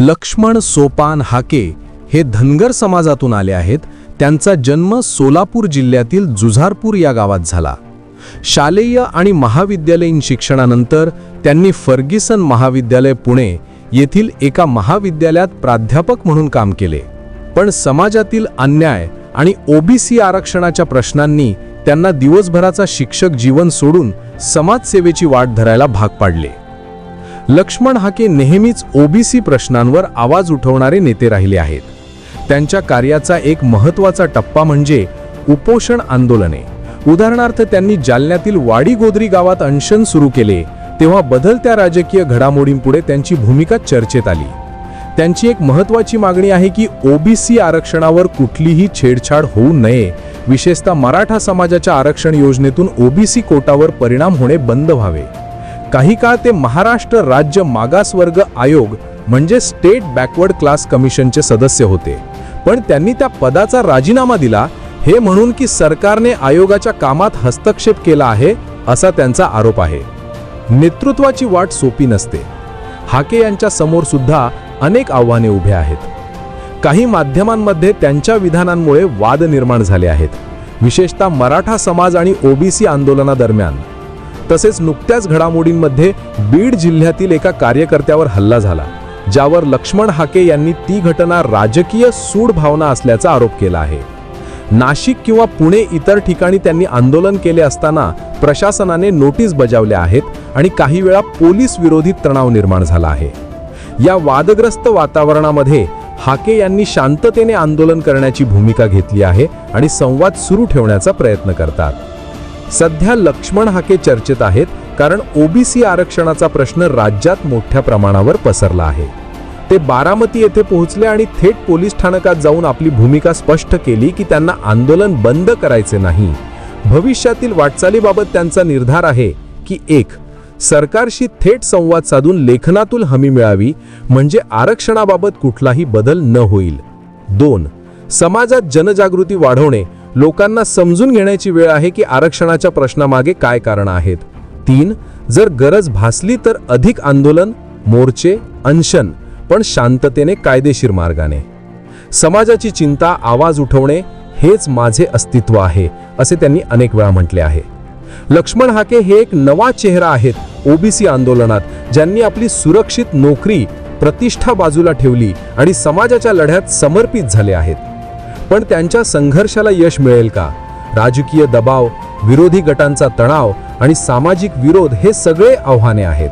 लक्ष्मण सोपान हाके हे धनगर समाजातून आले आहेत. त्यांचा जन्म सोलापूर जिल्ह्यातील जुझारपूर या गावात झाला. शालेय आणि महाविद्यालयीन शिक्षणानंतर त्यांनी फर्गिसन महाविद्यालय पुणे येथील एका महाविद्यालयात प्राध्यापक म्हणून काम केले. पण समाजातील अन्याय आणि ओबीसी आरक्षणाच्या प्रश्नांनी त्यांना दिवसभराचा शिक्षक जीवन सोडून समाजसेवेची वाट धरायला भाग पाडले. लक्ष्मण हाके नेहमीच ओबीसी प्रश्नांवर आवाज उठवणारे नेते राहिले आहेत. त्यांच्या कार्याचा एक महत्त्वाचा टप्पा म्हणजे उपोषण आंदोलने. उदाहरणार्थ त्यांनी जालन्यातील वाडी गोदरी गावात अनशन सुरू केले तेव्हा बदलत्या राजकीय घडामोडींपुढे त्यांची भूमिका चर्चेत आली. त्यांची एक महत्त्वाची मागणी आहे की ओबीसी आरक्षणावर कुठलीही छेडछाड होऊ नये. विशेषतः मराठा समाजाच्या आरक्षण योजनेतून ओबीसी कोटावर परिणाम होणे बंद व्हावे. काही काळ ते महाराष्ट्र राज्य मागासवर्ग आयोग म्हणजे स्टेट बॅकवर्ड क्लास कमिशनचे सदस्य होते. पण त्यांनी त्या पदाचा राजीनामा दिला हे म्हणून की सरकारने आयोगाच्या कामात हस्तक्षेप केला आहे असा त्यांचा आरोप आहे. नेतृत्वाची वाट सोपी नसते. हाके यांच्या समोर सुद्धा अनेक आव्हाने उभे आहेत. काही माध्यमांमध्ये त्यांच्या विधानांमुळे वाद निर्माण झाले आहेत. विशेषतः मराठा समाज आणि ओबीसी आंदोलनादरम्यान. तसेच नुकत्याच घडामोडींमध्ये बीड जिल्ह्यातील एका कार्यकर्त्यावर हल्ला झाला ज्यावर लक्ष्मण हाके यांनी ती घटना राजकीय सूड भावना असल्याचा आरोप केला आहे. नाशिक किंवा पुणे इतर ठिकाणी त्यांनी आंदोलन केले असताना प्रशासनाने नोटीस बजावल्या आहेत आणि काही वेळा पोलीस विरोधी तणाव निर्माण झाला आहे. या वादग्रस्त वातावरणामध्ये हाके यांनी शांततेने आंदोलन करण्याची भूमिका घेतली आहे आणि संवाद सुरू ठेवण्याचा प्रयत्न करतात. सध्या लक्ष्मण हाके चर्चेत आहेत कारण ओबीसी आरक्षणाचा प्रश्न राज्यात मोठ्या प्रमाणावर पसरला आहे. ते बारामती येथे पोहोचले आणि थेट पोलीस स्थानकात जाऊन आपली भूमिका स्पष्ट केली की त्यांना आंदोलन बंद करायचे नाही. भविष्यातील वाटचालीबाबत त्यांचा निर्धार आहे की एक सरकारशी थेट संवाद साधून लेखनातून हमी मिळावी म्हणजे आरक्षणाबाबत कुठलाही बदल न होईल. दोन समाजात जनजागृती वाढवणे लोकांना समजून घेण्याची वेळ आहे की आरक्षणाच्या प्रश्नामागे काय कारण आहेत. तीन जर गरज भासली तर अधिक आंदोलन मोर्चे अनशन पण शांततेने कायदेशीर मार्गाने. समाजाची चिंता आवाज उठवणे हेच माझे अस्तित्व आहे असे त्यांनी अनेक वेळा म्हटले आहे. लक्ष्मण हाके हे एक नवा चेहरा आहेत ओबीसी आंदोलनात ज्यांनी आपली सुरक्षित नोकरी प्रतिष्ठा बाजूला ठेवली आणि समाजाच्या लढ्यात समर्पित झाले आहेत. पण त्यांच्या संघर्षाला यश मिळेल का? राजकीय दबाव विरोधी गटांचा तणाव आणि सामाजिक विरोध हे सगळे आव्हाने आहेत.